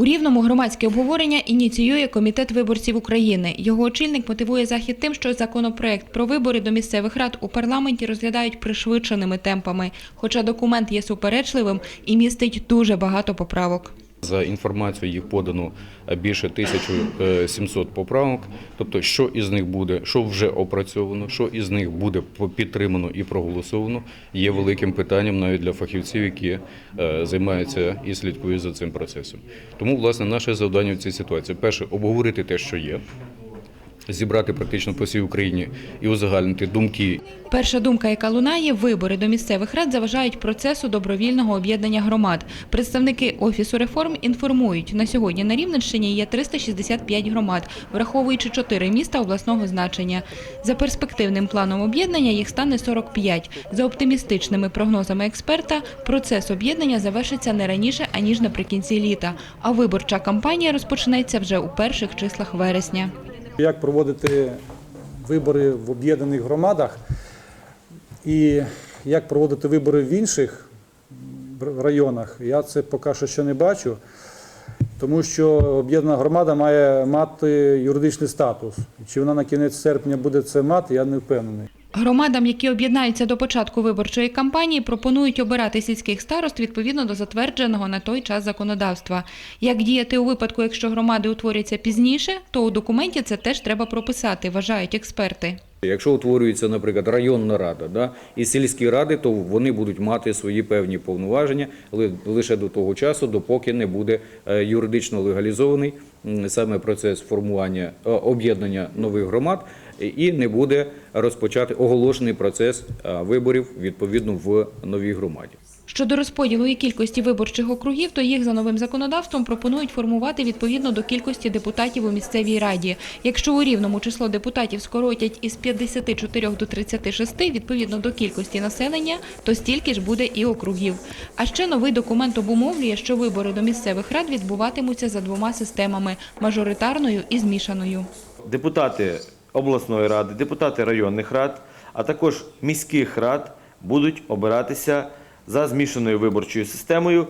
У рівному громадське обговорення ініціює комітет виборців України. Його очільник мотивує захід тим, що законопроект про вибори до місцевих рад у парламенті розглядають пришвидшеними темпами, хоча документ є суперечливим і містить дуже багато поправок. За інформацією їх подано більше 1700 поправок. Тобто, що із них буде, що вже опрацьовано, що із них буде підтримано і проголосовано, є великим питанням навіть для фахівців, які е, займаються і слідкують за цим процесом. Тому, власне, наше завдання в цій ситуації перше обговорити те, що є. Зібрати практично по всій Україні і узагальнити думки Перша думка, яка лунає, вибори до місцевих рад заважають процесу добровільного об'єднання громад. Представники Офісу реформ інформують, на сьогодні на Рівненщині є 365 громад, враховуючи чотири міста обласного значення. За перспективним планом об'єднання їх стане 45. За оптимістичними прогнозами експерта, процес об'єднання завершиться не раніше, аніж наприкінці літа, а виборча кампанія розпочнеться вже у перших числах вересня. Як проводити вибори в об'єднаних громадах і як проводити вибори в інших районах, я це поки що ще не бачу, тому що об'єднана громада має мати юридичний статус. Чи вона на кінець серпня буде це мати, я не впевнений. Громадам, які об'єднаються до початку виборчої кампанії, пропонують обирати сільських старост відповідно до затвердженого на той час законодавства. Як діяти у випадку, якщо громади утворяться пізніше, то у документі це теж треба прописати, вважають експерти. Якщо утворюється, наприклад, районна рада да, і сільські ради, то вони будуть мати свої певні повноваження лише до того часу, допоки не буде е, юридично легалізований саме процес формування е, об'єднання нових громад і не буде розпочати оголошений процес е, виборів відповідно в новій громаді. Щодо розподілу і кількості виборчих округів, то їх за новим законодавством пропонують формувати відповідно до кількості депутатів у місцевій раді. Якщо у рівному число депутатів скоротять із 54 до 36 відповідно до кількості населення, то стільки ж буде і округів. А ще новий документ обумовлює, що вибори до місцевих рад відбуватимуться за двома системами мажоритарною і змішаною. депутати обласної ради, депутати районних рад, а також міських рад будуть обиратися за змішаною виборчою системою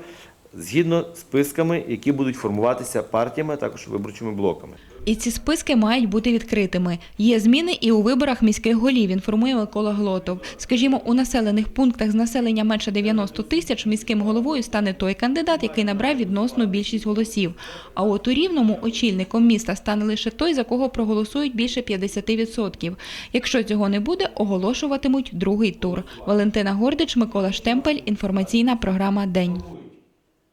згідно з списками, які будуть формуватися партіями, а також виборчими блоками. І ці списки мають бути відкритими. Є зміни і у виборах міських голів, інформує Микола Глотов. Скажімо, у населених пунктах з населення менше 90 тисяч міським головою стане той кандидат, який набрав відносну більшість голосів. А от у Рівному очільником міста стане лише той, за кого проголосують більше 50%. Якщо цього не буде, оголошуватимуть другий тур. Валентина Гордич, Микола Штемпель, інформаційна програма День.